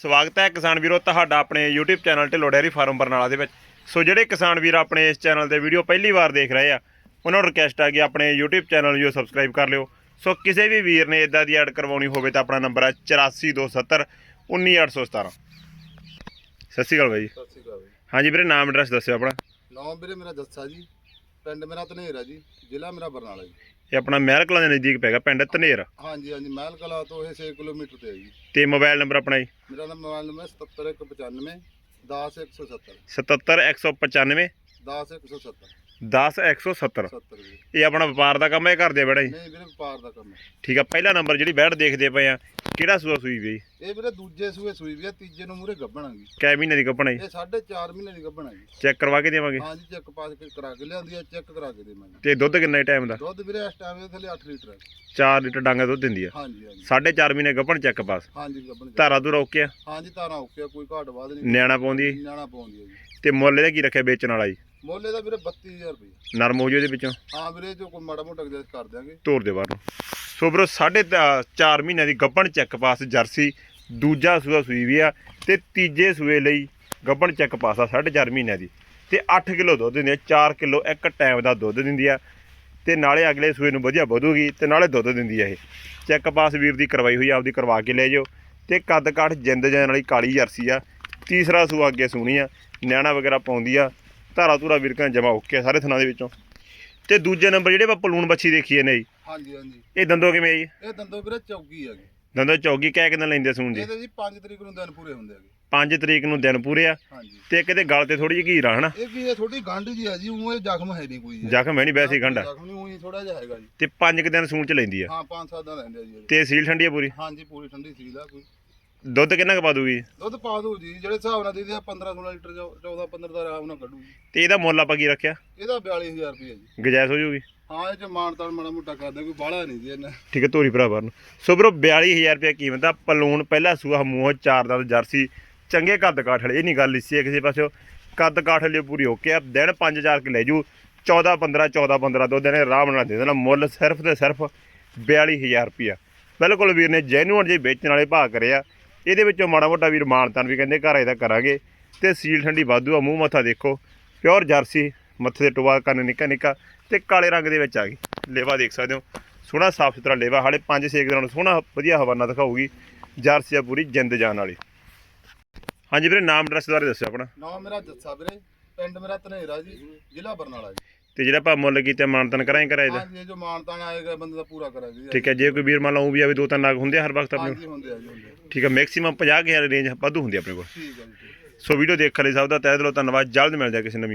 ਸਵਾਗਤ ਹੈ ਕਿਸਾਨ ਵੀਰੋ ਤੁਹਾਡਾ ਆਪਣੇ YouTube channel Dhillon dairy farm Barnala ਦੇ ਵਿੱਚ। ਸੋ ਜਿਹੜੇ ਕਿਸਾਨ ਵੀਰ ਆਪਣੇ ਇਸ ਚੈਨਲ ਦੇ ਵੀਡੀਓ ਪਹਿਲੀ ਵਾਰ ਦੇਖ ਰਹੇ ਆ ਉਹਨਾਂ ਨੂੰ ਰਿਕਵੈਸਟ ਆ ਕਿ ਆਪਣੇ YouTube ਚੈਨਲ ਨੂੰ ਸਬਸਕ੍ਰਾਈਬ ਕਰ ਲਿਓ। ਸੋ ਕਿਸੇ ਵੀ ਵੀਰ ਨੇ ਇਦਾਂ ਦੀ ਐਡ ਕਰਵਾਉਣੀ ਹੋਵੇ ਤਾਂ ਆਪਣਾ ਨੰਬਰ ਹੈ 8427 19817 ਸਤਿ ਸ਼੍ਰੀ ਅਕਾਲ ਬਾਈ। ਸਤਿ ਸ਼੍ਰੀ ਅਕਾਲ ਹਾਂਜੀ ਵੀਰੇ ਨਾਮ ਐਡਰੈਸ ਦੱਸਿਓ ਆਪਣਾ। ਨਾਮ ਵੀਰੇ ਮੇਰਾ ਜੱਸਾ ਜੀ। ਪਿੰਡ ਮੇਰਾ ਧਨੇਰਾ ਜੀ ਜ਼ਿਲ੍ਹਾ ਮੇਰਾ ਬਰਨਾਲਾ ਜੀ। ਇਹ ਆਪਣਾ ਮਹਿਲ ਕਲਾਂ ਦੇ ਨਜ਼ਦੀਕ ਪੈਗਾ ਪਿੰਡ ਧਨੇਰ। ਹਾਂਜੀ ਹਾਂਜੀ ਮਹਿਲ ਕਲਾ ਤੋਂ ਇਹ 6 ਕਿਲੋਮੀਟਰ ਤੇ ਹੈ ਜੀ। ਤੇ ਮੋਬਾਈਲ ਨੰਬਰ ਆਪਣਾ ਜੀ? ਮੇਰਾ ਨਾਮ ਮੋਬਾਈਲ ਨੰਬਰ 77195 10170 77195 10170 10170 70 ਜੀ। ਇਹ ਆਪਣਾ ਵਪਾਰ ਦਾ ਕੰਮ ਹੈ ਘਰ ਦੇ ਬੜਾ ਜੀ? ਨਹੀਂ ਵੀਰੇ ਵਪਾਰ ਦਾ ਕੰਮ ਹੈ। ਠੀਕ ਆ ਪਹਿਲਾ ਨੰਬਰ ਜਿਹੜੀ ਬੈਠ ਦੇਖਦੇ ਪਏ ਆ ਕਿਹੜਾ ਸੂਆ ਸੂਈ ਵੀ? ਇਹ ਵੀਰੇ ਦੂਜੇ ਸੂਏ ਸੂਈ ਵੀ ਆ ਤੀਜੇ ਨੂੰ ਮੂਰੇ ਗੱਭਣਾਂਗੀ। ਕੈ ਮਹੀਨੇ ਦੀ ਕੱਪਣਾ ਜੀ? ਇਹ 4.5 ਮਹੀਨੇ ਦੀ ਗੱਭਣਾ ਜੀ ਚੈੱਕ ਕਰਵਾ ਕੇ ਦੇਵਾਂਗੇ? ਹਾਂਜੀ ਚੈੱਕ ਪਾਸ ਕੇ ਕਰਾ ਕੇ ਲਿਆਂਦੀ ਆ ਚੈੱਕ ਕਰਾ ਕੇ ਦੇਵਾਂਗੇ। ਤੇ ਦੁੱਧ ਕਿੰਨਾ ਟਾਈਮ ਦਾ? ਦੁੱਧ ਵੀਰੇ ਇਸ ਟਾਈਮ ਦੇ ਥੱਲੇ 8 ਲੀਟਰ ਹੈ 4 ਲੀਟਰ ਡਾਂਗਾ ਦੁੱਧ ਦਿੰਦੀ ਆ? ਹਾਂਜੀ ਹਾਂਜੀ। 4.5 ਮਹੀਨੇ ਗੱਪਣ ਚੈੱਕ ਪਾਸ ਹਾਂਜੀ ਗੱਭਣ ਧਾਰਾ ਤੋਂ ਰੋਕਿਆ ਹਾਂਜੀ ਤਾਰਾਂ ਓਕੇ ਆ, ਕੋਈ ਘਾਟ ਵਾਧ ਨਹੀਂ। ਨਿਆਣਾ ਪਾਉਂਦੀ। ਨਿਆਣਾ ਪਾਉਂਦੀ ਹੈ ਜੀ। ਤੇ ਮੁੱਲ ਇਹਦਾ ਕੀ ਰੱਖਿਆ ਵੇਚਣ ਵਾਲਾ ਜੀ? ਮੁੱਲ ਦਾ ਵੀਰੇ 32000 ਰੁਪਏ ਨਰਮ ਹੋ ਜੀ ਉਹਦੇ ਵਿੱਚੋਂ। ਹਾਂ ਵੀਰੇ ਜੋ ਕੋਈ ਮਾੜਾ ਮੋਟਾ ਕਰ ਦਿਆਂਗੇ। ਤੋਰ ਦੇ ਬਾਹਰ। ਸੋ ਬਰੋ 4.5 ਮਹੀਨਿਆਂ ਦੀ ਗੱਬਣ ਚੈੱਕ ਪਾਸ ਜਰਸੀ ਦੂਜਾ ਸੂਆ ਸੂਈ ਵੀ ਆ ਤੇ ਤੀਜੇ ਸੂਏ ਲਈ ਗੱਬਣ ਚੈੱਕ ਪਾਸ ਆ 4.5 ਮਹੀਨਿਆਂ ਦੀ। ਤੇ 8 ਕਿਲੋ ਦੁੱਧ ਦਿੰਦੀ ਆ 4 ਕਿਲੋ ਇੱਕ ਟਾਈਮ ਦਾ ਦੁੱਧ ਦਿੰਦੀ ਆ। ਤੇ ਨਾਲੇ ਅਗਲੇ ਸੂਏ ਨੂੰ ਵਧੀਆ ਵਧੂਗੀ ਤੇ ਨਾਲੇ ਦੁੱਧ ਦਿੰਦੀ ਆ ਇਹ। ਚੈੱਕ ਪਾਸ ਵੀਰ ਦੀ ਕਰਵਾਈ ਹੋਈ ਆ, ਆਪਦੀ ਕਰਵਾ ਕੇ ਲੈ ਜਾਓ। ਤੇ ਕੱਦ ਕਾਠ ਜਿੰਦ ਜਾਨ ਵਾਲੀ ਕਾਲੀ ਜਰਸੀ ਆ। ਤੀਸਰਾ ਸੂਆ ਅੱਗੇ ਸੂਣੀ ਆ ਨਿਆਣਾ ਵਗੈਰਾ ਪਾਉਂਦੀ ਆ ਧਾਰਾ ਧੂਰਾ ਵੀਰ ਕਹਿੰਦਾ ਜਮਾ ਓਕੇ ਆ ਸਾਰੇ ਥਣਾ ਦੇ ਵਿੱਚੋਂ। ਤੇ ਦੂਜੇ ਨੰਬਰ ਜਿਹੜੇ ਆਪਾਂ ਪਲੂਣ ਬੱਚੀ ਦੇਖੀ ਨੇ ਜੀ ਹਾਂਜੀ ਹਾਂਜੀ। ਇਹ ਦੰਦੋ ਕਿਵੇਂ ਆ ਜੀ? ਇਹ ਦੰਦੋ ਵੀਰੇ ਚੌਗੀ ਹੈਗੀ ਦੰਦੋ ਚੌਗੀ ਕਹਿ ਕਿੰਨਾ ਲੈਂਦੇ ਸੂਣ ਜੀ? ਇਹਦੇ ਜੀ 5 ਤਰੀਕ ਨੂੰ ਦਿਨ ਪੂਰੇ ਹੁੰਦੇ ਹੈਗੇ 5 ਤਰੀਕ ਨੂੰ ਦਿਨ ਪੂਰੇ ਆ। ਹਾਂਜੀ। ਤੇ ਕਿਤੇ ਗਲ ਤੇ ਥੋੜੀ ਜਿਹੀ ਘੀਰ ਆ ਹਨਾ? ਇਹ ਵੀ ਇਹ ਥੋੜੀ ਗੰਢ ਜੀ ਹੈ ਜੀ ਉਹ ਇਹ ਜ਼ਖਮ ਹੈ ਨਹੀਂ ਕੋਈ। ਜ਼ਖਮ ਹੈ ਨਹੀਂ ਵੈਸੇ ਹੀ ਗੰਢਾ ਜ਼ਖਮ ਨਹੀਂ ਉਹੀ ਥੋੜਾ ਜਿਹਾ ਹੈਗਾ ਜੀ। ਤੇ 5 ਕੁ ਦਿਨ ਸੂਣ ਚ ਲੈਂਦੀ ਆ? ਹਾਂ 5-7 ਦਿਨ ਰਹਿੰਦੇ ਆ ਜੀ ਇਹਦੇ। ਤੇ ਸੀਲ ਠੰਡੀ ਆ ਪੂਰੀ? ਹਾਂਜੀ ਪੂਰੀ ਠੰਡੀ ਸੀਲ ਆ ਕੋਈ। ਦੁੱਧ ਕਿੰਨਾ ਕੁ ਪਾ ਦੂਗੀ? ਦੁੱਧ ਪਾ ਦੋ ਜੀ ਜਿਹੜੇ ਹਿਸਾਬ ਨਾਲ ਦੀਦੀ 15-16 ਲੀਟਰ 14-15 ਦਾ ਆਰਾਮ ਨਾਲ ਕੱਢੂ ਜੀ। ਤੇ ਇਹਦਾ ਮੁੱਲ ਆਪਾਂ ਕੀ ਰੱਖਿਆ? ਇਹਦਾ 42000 ਰੁਪਏ ਜੀ। ਗਜਾਇਜ਼ ਹੋ ਜੂਗੀ? ਹਾਂ, ਇਹ ਚ ਮਾਨ ਮਾੜਾ ਮੋਟਾ ਕਰਦੇ ਕੋਈ ਬਾਹਲਾ ਨਹੀਂ ਜੀ ਇਹਨਾਂ। ਠੀਕ ਹੈ, ਧੋਰੀ ਭਰਾਵਾਂ ਨੂੰ ਸੋ ਬਰੋ 42000 ਰੁਪਏ ਕੀਮਤ ਆ ਪਲੂਣ, ਪਹਿਲਾ ਸੂਆ ਮੂੰਹ ਚਾਰ ਦਾ ਜਰਸੀ, ਚੰਗੇ ਕੱਦ ਕਾਠ ਵਾਲੇ ਇਹ ਨਹੀਂ ਗੱਲ ਲਿੱਸੀ ਕਿਸੇ ਪਾਸਿਓ। ਕੱਦ ਕਾਠ ਲਈ ਪੂਰੀ ਓਕੇ ਆ, ਦਿਨ 5000 ਕਿ ਲੈ ਜੂ 14 15 14 15 ਦੋ ਦਿਨ ਆਰਾਮ ਨਾਲ ਦੇ ਦੇਣਾ, ਮੁੱਲ ਸਿਰਫ ਤੇ ਸਿਰਫ 42000 ਰੁਪਿਆ ਬਿਲਕੁਲ ਵੀਰ ਨੇ ਜੈਨੂਅਨ ਜੇ ਵੇਚਣ ਵਾਲੇ ਭਾਅ ਕਰਿਆ। ਇਹਦੇ ਵਿੱਚੋਂ ਮਾੜਾ ਮੋਟਾ ਵੀਰ ਮਾਨਤਾਨ ਵੀ ਕਹਿੰਦੇ ਘਰ ਇਹਦਾ ਕਰਾਂਗੇ। ਤੇ ਸੀਲ ਠੰਡੀ ਵਾਧੂ ਆ, ਮੂੰਹ ਮੱਥਾ ਦੇਖੋ ਪਿਓਰ ਜਰਸੀ, ਮੱਥੇ ਦੇ ਟੋਆ ਕੰਨ ਨਿੱਕਾ ਨਿੱਕਾ ਤੇ ਕਾਲੇ ਰੰਗ ਦੇ ਵਿੱਚ ਆ ਗਈ। ਲੇਵਾ ਦੇਖ ਸਕਦੇ ਹੋ। ਸੋਹਣਾ ਸਾਫ਼ ਸੁਥਰਾ ਲੇਵਾ। ਹਾਲੇ 5-6 ਦਿਨਾਂ ਨੂੰ ਸੋਹਣਾ ਵਧੀਆ ਹਵਾਨਾ ਦਿਖਾਊਗੀ। ਜਰਸੀ ਆ ਪੂਰੀ ਜਿੰਦ ਜਾਨ ਵਾਲੀ। ਹਾਂਜੀ ਵੀਰੇ ਨਾਮ ਐਡਰੈਸ ਬਾਰੇ ਦੱਸਿਓ ਆਪਣਾ। ਨਾਮ ਮੇਰਾ ਜੱਸਾ ਵੀਰੇ। ਪਿੰਡ ਮੇਰਾ ਧਨੇਰਾ ਜੀ ਜ਼ਿਲ੍ਹਾ ਬਰਨਾਲਾ ਜੀ। ਤੇ ਜਿਹੜਾ ਆਪਾਂ ਮੁੱਲ ਕੀਤੇ ਮਾਨਤਨ ਕਰਾਂ ਕਰਾਏ ਦਾ? ਹਾਂਜੀ ਇਹ ਜੋ ਮਾਨਤਾਨ ਆਏਗਾ ਬੰਦੇ ਦਾ ਪੂਰਾ ਕਰਾਂਗੇ ਠੀਕ ਹੈ ਜੇ ਕੋਈ ਵੀਰ ਮੰਨ ਲਓ ਵੀ ਆਵੇ ਦੋ ਤਿੰਨ ਲੱਖ ਹੁੰਦੇ ਆ ਹਰ ਵਕਤ ਆਪਣੇ। ਹਾਂਜੀ ਹੁੰਦੇ ਆ ਜੀ ਹੁੰਦੇ ਆ। ਠੀਕ ਹੈ ਮੈਕਸਿਮਮ 50000 ਰੇਂਜ ਵਾਧੂ ਹੁੰਦੀ ਆ ਆਪਣੇ ਕੋਲ। ਠੀਕ ਹੈ ਜੀ ਠੀਕ। ਸੋ ਵੀਡੀਓ ਦੇਖਣ ਲਈ ਸਭ ਦਾ ਤਹਿ ਦਿਲੋਂ ਧੰਨਵਾਦ ਜਲਦ ਮਿਲ ਜਾ ਕਿਸੇ ਨਵੀਂ